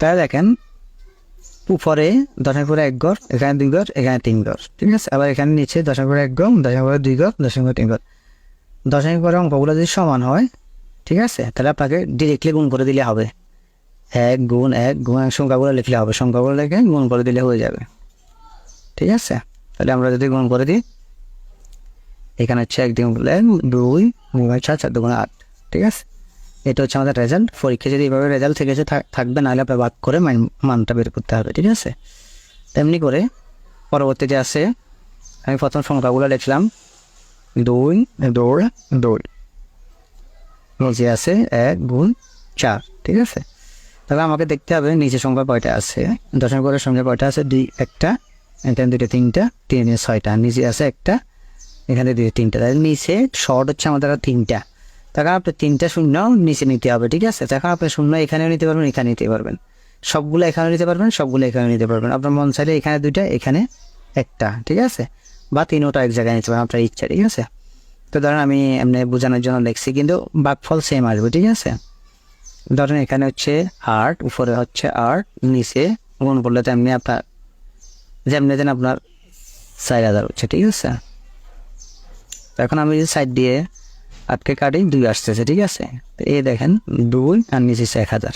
তাই দেখেন, উপরে দশের পরে এক ঘর, এখানে দুই ঘর, এখানে তিন ঘর, ঠিক আছে? আবার এখানে নিচে দশের পরে এক ঘর দশের পরে দুই ঘর দশের পরে তিন ঘর। দশের পরে অঙ্কগুলো যদি সমান হয়, ঠিক আছে? তাহলে আপনাকে ডিরেক্টলি গুণ করে দিলে হবে। এক গুণ এক গুণ এক সংখ্যাগুলো লিখলে হবে। সংখ্যাগুলো লিখে গুণ করে দিলে হয়ে যাবে। ঠিক আছে? তাহলে আমরা যদি গুণ করে দিই, এখানে হচ্ছে এক দিন বলে দুই দুই চার চার দুগুণ আট, ঠিক আছে? এটা হচ্ছে আমাদের রেজাল্ট পরীক্ষা যদি এভাবে রেজাল্ট থেকে থাকবে, নাহলে আপনার বাদ করে মান- মানটা বের করতে হবে, ঠিক আছে? তেমনি করে পরবর্তীতে আছে, আমি প্রথম সংখ্যাগুলো লিখলাম। দুই দৌড় দৌড় নিচে আছে, এক গুণ চার, ঠিক আছে? তাহলে আমাকে দেখতে হবে নিচে সংখ্যা কয়টা আছে? দশম করে সংখ্যা কয়টা আছে? দুই, একটা। এখানে দুইটা, তিনটা, তিন ছয়টা। নিচে আছে একটা, এখানে দুই তিনটা। তাহলে নিচে শর্ট হচ্ছে আমাদের তিনটা। তখন আপনি তিনটা শূন্য নিচে নিতে হবে, ঠিক আছে? তখন আপনি শূন্য এখানেও নিতে পারবেন, এখানে নিতে পারবেন। সবগুলো এখানে নিতে পারবেন, সবগুলো এখানে নিতে পারবেন। আপনার মন চাইলে এখানে দুইটা, এখানে একটা, ঠিক আছে? বা তিনোটা এক জায়গায় নিতে পারেন, আপনার ইচ্ছা, ঠিক আছে? তো ধরেন আমি এমনি বোঝানোর জন্য লিখছি, কিন্তু বাকফল সেম আসবে, ঠিক আছে? ধরেন এখানে হচ্ছে আট উপরে হচ্ছে আর্ট নিচে গুণ করলে তেমনি আপনার, যেমনি দেন আপনার চার হাজার হচ্ছে, ঠিক আছে? তো এখন আমি যদি সাইড দিয়ে আটকে কাটি দুই আসতেছে ঠিক আছে? এই দেখেন দুই আর নিচে এক হাজার।